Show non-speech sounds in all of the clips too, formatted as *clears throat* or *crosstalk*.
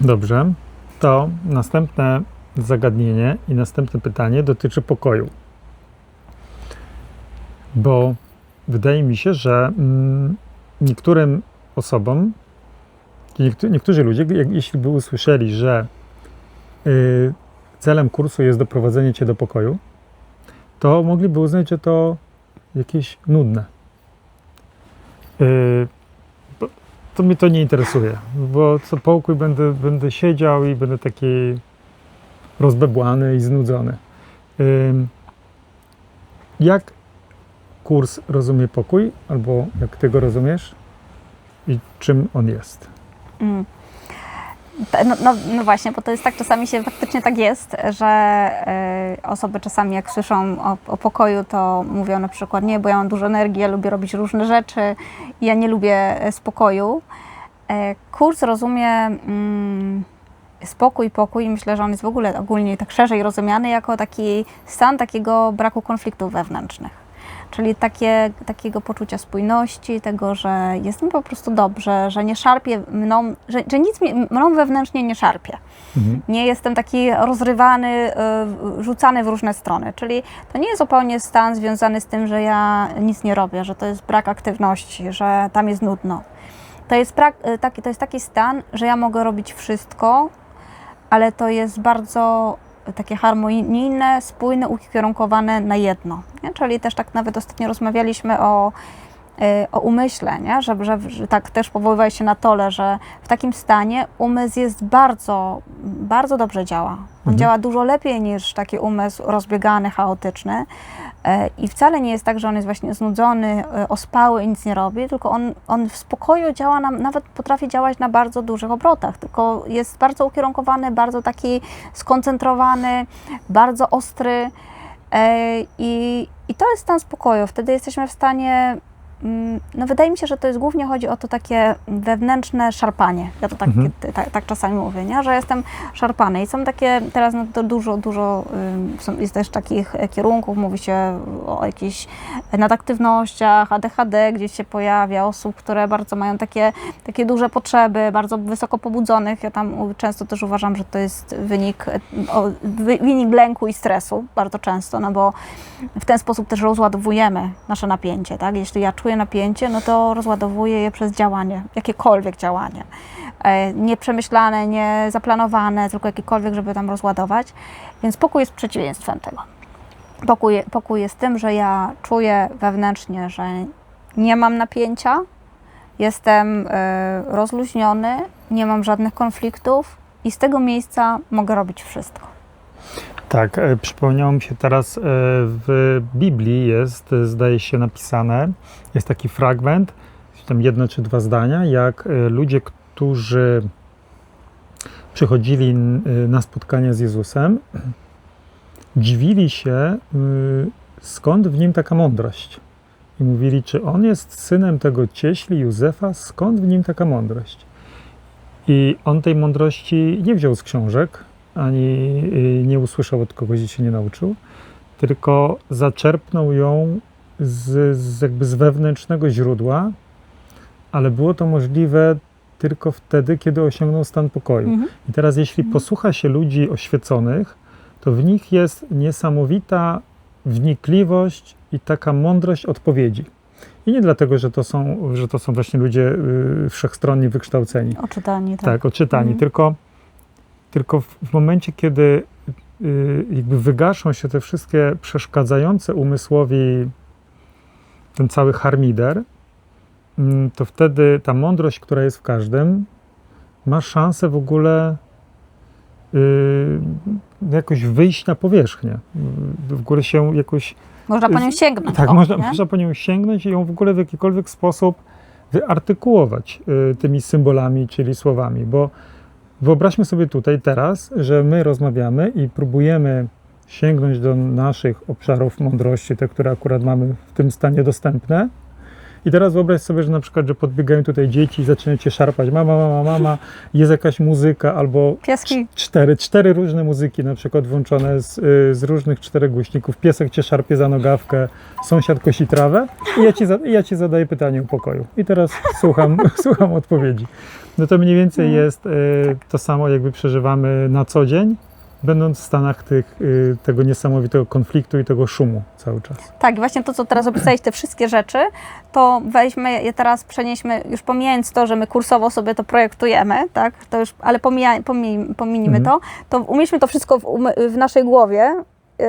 Dobrze. To następne zagadnienie i następne pytanie dotyczy pokoju. Bo wydaje mi się, że mm, niektórym osobom, niektó- niektórzy ludzie, jeśli by usłyszeli, że y, celem kursu jest doprowadzenie cię do pokoju, to mogliby uznać, że to jakieś nudne. To mnie to nie interesuje, bo co pokój będę, będę siedział i będę taki rozbebłany i znudzony. Jak kurs rozumie pokój, albo jak ty go rozumiesz i czym on jest? Mm. No, no, no właśnie, bo to jest tak, czasami się faktycznie tak jest, że y, osoby czasami jak słyszą o, o pokoju, to mówią na przykład, nie, bo ja mam dużo energii, ja lubię robić różne rzeczy, ja nie lubię e, spokoju. E, kurs rozumie mm, spokój, pokój, myślę, że on jest w ogóle ogólnie tak szerzej rozumiany jako taki stan takiego braku konfliktów wewnętrznych. Czyli takie, takiego poczucia spójności, tego, że jest mi po prostu dobrze, że nie szarpie mną, że, że nic mi, mną wewnętrznie nie szarpie. Nie jestem taki rozrywany, y, rzucany w różne strony. Czyli to nie jest zupełnie stan związany z tym, że ja nic nie robię, że to jest brak aktywności, że tam jest nudno. To jest, y, taki, to jest taki stan, że ja mogę robić wszystko, ale to jest bardzo takie harmonijne, spójne, ukierunkowane na jedno. Nie? Czyli też tak nawet ostatnio rozmawialiśmy o, y, o umyśle, nie? Że, że, że tak też powoływałeś się na tole, że w takim stanie umysł jest bardzo, bardzo dobrze działa. On Mhm. działa dużo lepiej niż taki umysł rozbiegany, chaotyczny. E, I wcale nie jest tak, że on jest właśnie znudzony, e, ospały i nic nie robi, tylko on, on w spokoju działa, na, nawet potrafi działać na bardzo dużych obrotach, tylko jest bardzo ukierunkowany, bardzo taki skoncentrowany, bardzo ostry. E, I, I to jest stan spokoju. Wtedy jesteśmy w stanie. Mm, No wydaje mi się, że to jest głównie chodzi o to takie wewnętrzne szarpanie. Ja to tak, Mhm. tak, tak czasami mówię, nie? że jestem szarpany. I są takie, teraz no to dużo, dużo są, jest też takich e, kierunków, mówi się o jakichś nadaktywnościach, ADHD gdzieś się pojawia, osób, które bardzo mają takie, takie duże potrzeby, bardzo wysoko pobudzonych. Ja tam często też uważam, że to jest wynik, e, wynik lęku i stresu bardzo często, no bo w ten sposób też rozładowujemy nasze napięcie, tak? Jeśli ja czuję napięcie, no to rozładowuję je przez działanie, jakiekolwiek działanie. E, Nieprzemyślane, nie zaplanowane, tylko jakiekolwiek, żeby tam rozładować. Więc pokój jest przeciwieństwem tego. Pokój, pokój jest tym, że ja czuję wewnętrznie, że nie mam napięcia, jestem e, rozluźniony, nie mam żadnych konfliktów i z tego miejsca mogę robić wszystko. Tak, e, przypomniało mi się teraz, e, w Biblii jest, e, zdaje się, napisane, jest taki fragment, tam jedno czy dwa zdania, jak ludzie, którzy przychodzili na spotkania z Jezusem, dziwili się, skąd w nim taka mądrość. I mówili, czy on jest synem tego cieśli Józefa, skąd w nim taka mądrość. I on tej mądrości nie wziął z książek, ani y, nie usłyszał od kogoś i się nie nauczył, tylko zaczerpnął ją z, z, jakby z wewnętrznego źródła, ale było to możliwe tylko wtedy, kiedy osiągnął stan pokoju. Mhm. I teraz, jeśli posłucha się ludzi oświeconych, to w nich jest niesamowita wnikliwość i taka mądrość odpowiedzi. I nie dlatego, że to są, że to są właśnie ludzie y, wszechstronni wykształceni, Oczytani, tak. tak, oczytani, Mhm. tylko, tylko w, momencie, kiedy y, jakby wygaszą się te wszystkie przeszkadzające umysłowi ten cały harmider, mm, to wtedy ta mądrość, która jest w każdym, ma szansę w ogóle y, jakoś wyjść na powierzchnię. W ogóle się jakoś Można po nią sięgnąć. tak, o, można, nie? można po nią sięgnąć i ją w ogóle w jakikolwiek sposób wyartykułować y, tymi symbolami, czyli słowami, bo wyobraźmy sobie tutaj teraz, że my rozmawiamy i próbujemy sięgnąć do naszych obszarów mądrości, te, które akurat mamy w tym stanie dostępne. I teraz wyobraź sobie, że na przykład, że podbiegają tutaj dzieci i zaczynają cię szarpać. Mama, mama, mama, *laughs* jest jakaś muzyka albo Pieski. cztery, cztery różne muzyki na przykład włączone z, y, z różnych czterech głośników. Piesek cię szarpie za nogawkę, sąsiad kosi trawę i ja ci, ja ci zadaję pytanie o pokoju. I teraz słucham, *laughs* słucham odpowiedzi. No to mniej więcej Mhm. jest y, to samo, jakby przeżywamy na co dzień, będąc w stanach tych, y, tego niesamowitego konfliktu i tego szumu cały czas. Tak, właśnie to, co teraz opisałeś, te wszystkie rzeczy, to weźmy je teraz, przenieśmy, już pomijając to, że my kursowo sobie to projektujemy, tak, to już, ale pomija, pomij, pominijmy Mhm. to, to umieśćmy to wszystko w, w naszej głowie yy,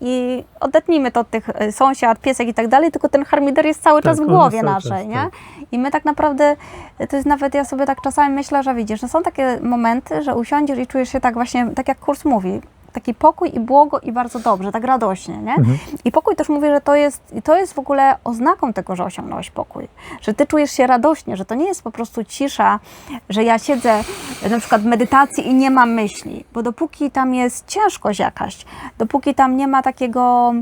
i odetnijmy to od tych y, sąsiad, piesek i tak dalej, tylko ten harmider jest cały Tak, czas w on głowie naszej, czas, nie? tak. I my tak naprawdę, to jest nawet, ja sobie tak czasami myślę, że widzisz, że są takie momenty, że usiądziesz i czujesz się tak właśnie, tak jak kurs mówi, taki pokój i błogo i bardzo dobrze, tak radośnie, nie? Mhm. I pokój też mówię, że to jest, i to jest w ogóle oznaką tego, że osiągnąłeś pokój. Że ty czujesz się radośnie, że to nie jest po prostu cisza, że ja siedzę na przykład w medytacji i nie mam myśli. Bo dopóki tam jest ciężkość jakaś, dopóki tam nie ma takiego,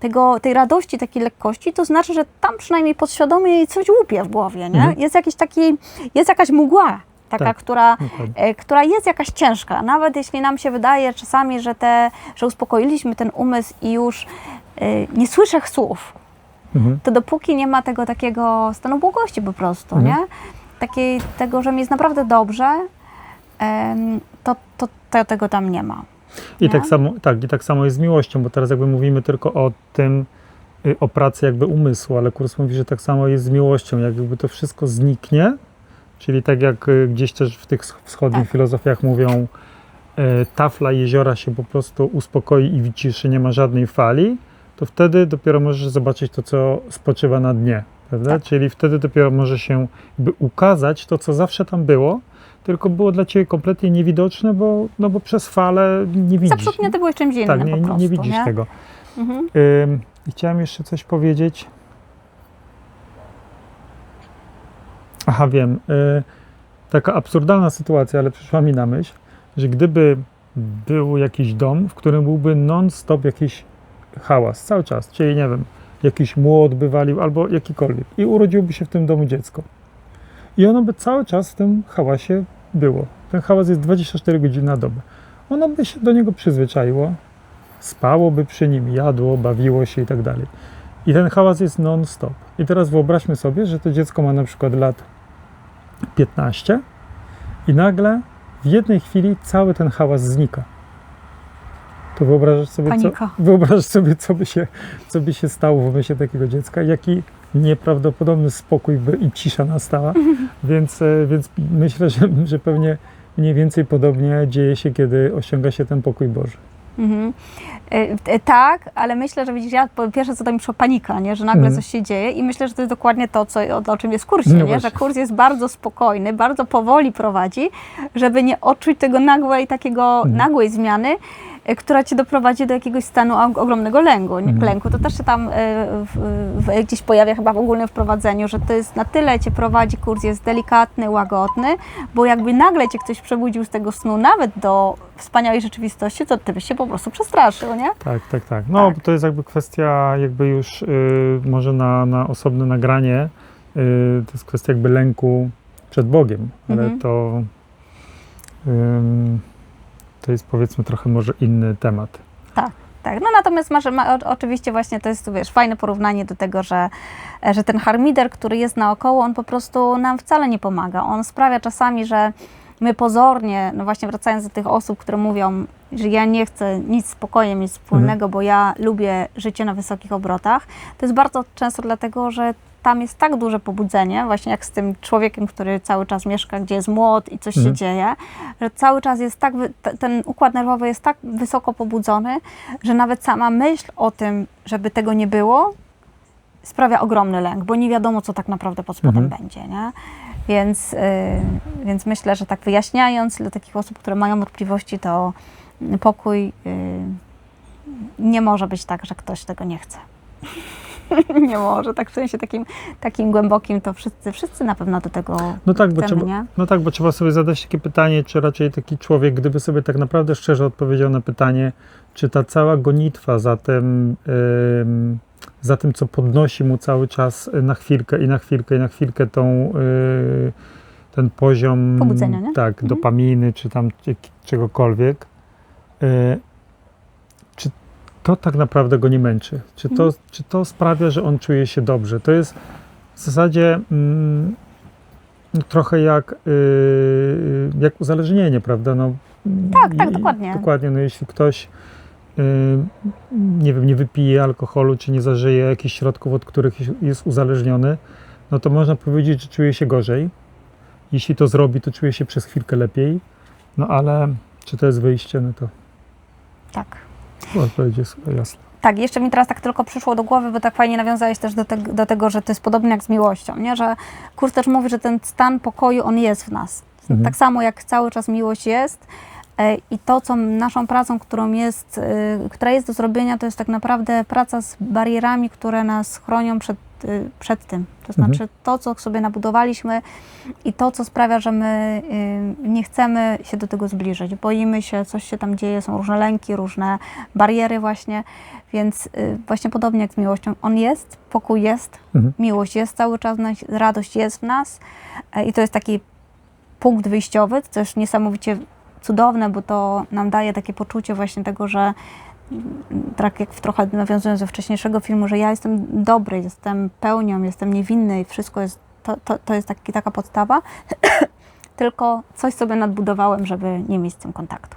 tego, tej radości, takiej lekkości, to znaczy, że tam przynajmniej podświadomie jej coś łupie w głowie, nie? Mhm. Jest jakiś taki, jest jakaś mgła. Taka, Tak. która, Dokładnie. e, która jest jakaś ciężka. Nawet jeśli nam się wydaje czasami, że, te, że uspokoiliśmy ten umysł i już e, nie słyszę słów, Mhm. to dopóki nie ma tego takiego stanu błogości po prostu, Mhm. nie? Takiej, tego, że mi jest naprawdę dobrze, to, to, to tego tam nie ma. I Nie? tak, samo, tak, I tak samo jest z miłością, bo teraz jakby mówimy tylko o tym, y, o pracy jakby umysłu, ale kurs mówi, że tak samo jest z miłością, jak jakby to wszystko zniknie, czyli tak jak y, gdzieś też w tych sch- wschodnich Tak. filozofiach mówią, y, tafla jeziora się po prostu uspokoi i wyciszy, nie ma żadnej fali, to wtedy dopiero możesz zobaczyć to, co spoczywa na dnie, prawda? Tak. Czyli wtedy dopiero może się jakby ukazać to, co zawsze tam było, tylko było dla ciebie kompletnie niewidoczne, bo, no bo przez falę nie widzisz. Zaprzód ty byłeś czymś innym tak, nie, prostu, nie widzisz nie? tego. Mhm. I chciałem jeszcze coś powiedzieć. Aha, wiem. Y, taka absurdalna sytuacja, ale przyszła mi na myśl, że gdyby był jakiś dom, w którym byłby non-stop jakiś hałas cały czas, czyli nie wiem, jakiś młot by walił albo jakikolwiek i urodziłoby się w tym domu dziecko. I ono by cały czas w tym hałasie było. Ten hałas jest 24 godziny na dobę. Ono by się do niego przyzwyczaiło, spałoby przy nim, jadło, bawiło się i tak dalej. I ten hałas jest non-stop. I teraz wyobraźmy sobie, że to dziecko ma na przykład lat 15 i nagle w jednej chwili cały ten hałas znika. To wyobrażasz sobie, co, wyobrażasz sobie co, by się, co by się stało w umyśle takiego dziecka, jaki nieprawdopodobny spokój by i cisza nastała. *laughs* Więc, e, więc myślę, że, że pewnie mniej więcej podobnie dzieje się, kiedy osiąga się ten pokój Boży. Mhm. E, e, Tak, ale myślę, że widzisz, ja po pierwsze co to mi przyszła panika, nie? że nagle Mhm. coś się dzieje i myślę, że to jest dokładnie to, co, o, o czym jest w kursie, No nie? że kurs jest bardzo spokojny, bardzo powoli prowadzi, żeby nie odczuć tego nagłej, takiego Mhm. nagłej zmiany, która cię doprowadzi do jakiegoś stanu og- ogromnego lęku. Nie? Mhm. lęku. To też się tam e, w, w, gdzieś pojawia chyba w ogólnym wprowadzeniu, że to jest na tyle cię prowadzi, kurs jest delikatny, łagodny, bo jakby nagle cię ktoś przebudził z tego snu, nawet do wspaniałej rzeczywistości, to ty byś się po prostu przestraszył, nie? Tak, tak, tak. No, Tak. to jest jakby kwestia jakby już y, może na, na osobne nagranie. Y, to jest kwestia jakby lęku przed Bogiem, ale Mhm. to, ym, to jest powiedzmy trochę może inny temat. Tak, no natomiast masz, ma, oczywiście właśnie to jest, wiesz, fajne porównanie do tego, że, że ten harmider, który jest naokoło, on po prostu nam wcale nie pomaga. On sprawia czasami, że my pozornie, no właśnie wracając do tych osób, które mówią, że ja nie chcę nic z pokojem, nic wspólnego, bo ja lubię życie na wysokich obrotach, to jest bardzo często dlatego, że tam jest tak duże pobudzenie, właśnie jak z tym człowiekiem, który cały czas mieszka, gdzie jest młot i coś się Mhm. dzieje, że cały czas jest tak, ten układ nerwowy jest tak wysoko pobudzony, że nawet sama myśl o tym, żeby tego nie było, sprawia ogromny lęk, bo nie wiadomo, co tak naprawdę pod spodem Mhm. będzie, nie? Więc, yy, więc myślę, że tak wyjaśniając dla takich osób, które mają wątpliwości, to pokój yy, nie może być tak, że ktoś tego nie chce. *laughs* nie może, tak w sensie takim, takim głębokim, to wszyscy, wszyscy na pewno do tego No tak, bo chcemy, trzeba, nie? no tak, bo trzeba sobie zadać takie pytanie, czy raczej taki człowiek, gdyby sobie tak naprawdę szczerze odpowiedział na pytanie, czy ta cała gonitwa za tym, ym, za tym co podnosi mu cały czas na chwilkę i na chwilkę i na chwilkę tą, y, ten poziom Pobudzenia, nie? tak, Mhm. dopaminy, czy tam czegokolwiek, y, to tak naprawdę go nie męczy? Czy to, Mhm. czy to sprawia, że on czuje się dobrze? To jest w zasadzie mm, trochę jak, yy, jak uzależnienie, prawda? No, Tak, tak, i- dokładnie. Dokładnie, no jeśli ktoś yy, nie wiem, nie wypije alkoholu, czy nie zażyje jakichś środków, od których jest uzależniony, no to można powiedzieć, że czuje się gorzej. Jeśli to zrobi, to czuje się przez chwilkę lepiej. No ale czy to jest wyjście, no to Tak. Odpowiedź jest chyba jasna. Tak, jeszcze mi teraz tak tylko przyszło do głowy, bo tak fajnie nawiązałeś też do, te, do tego, że to jest podobnie jak z miłością, nie? że kurs też mówi, że ten stan pokoju, on jest w nas. Mhm. Tak samo jak cały czas miłość jest e, i to, co naszą pracą, którą jest, e, która jest do zrobienia, to jest tak naprawdę praca z barierami, które nas chronią przed, przed tym. To Mhm. znaczy to, co sobie nabudowaliśmy i to, co sprawia, że my e, nie chcemy się do tego zbliżyć. Boimy się, coś się tam dzieje, są różne lęki, różne bariery właśnie, więc y, właśnie podobnie jak z miłością, on jest, pokój jest, Mhm. miłość jest cały czas, radość jest w nas e, i to jest taki punkt wyjściowy, co jest niesamowicie cudowne, bo to nam daje takie poczucie właśnie tego, że tak jak w trochę nawiązując do wcześniejszego filmu, że ja jestem dobry, jestem pełnią, jestem niewinny i wszystko jest, to, to, to jest taki, taka podstawa, *clears throat* tylko coś sobie nadbudowałem, żeby nie mieć z tym kontaktu.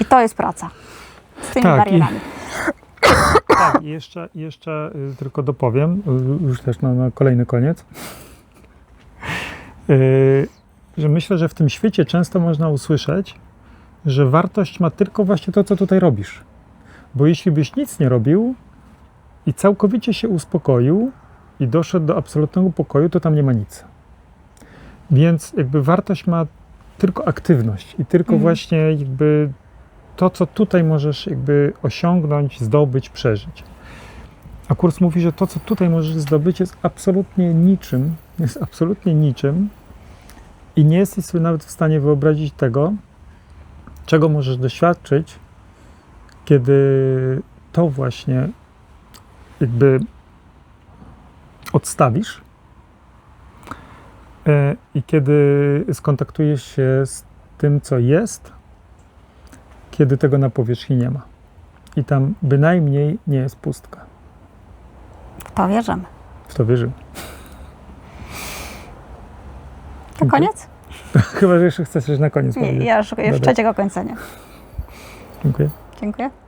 I to jest praca z tymi Tak, i- barierami. *coughs* Tak, i jeszcze, jeszcze y, tylko dopowiem, y, już też na, na kolejny koniec, y, że myślę, że w tym świecie często można usłyszeć, że wartość ma tylko właśnie to, co tutaj robisz. Bo jeśli byś nic nie robił i całkowicie się uspokoił i doszedł do absolutnego pokoju, to tam nie ma nic. Więc jakby wartość ma tylko aktywność i tylko Mhm. właśnie jakby to, co tutaj możesz jakby osiągnąć, zdobyć, przeżyć. A kurs mówi, że to, co tutaj możesz zdobyć, jest absolutnie niczym, jest absolutnie niczym i nie jesteś sobie nawet w stanie wyobrazić tego, czego możesz doświadczyć, kiedy to właśnie jakby odstawisz e, i kiedy skontaktujesz się z tym, co jest, kiedy tego na powierzchni nie ma. I tam bynajmniej nie jest pustka. W to wierzymy. W to wierzymy. To koniec? *laughs* Chyba, że jeszcze chcesz coś na koniec Nie, powiedzieć. ja już Dobra. trzeciego kończenia. Dziękuję. Dziękuję.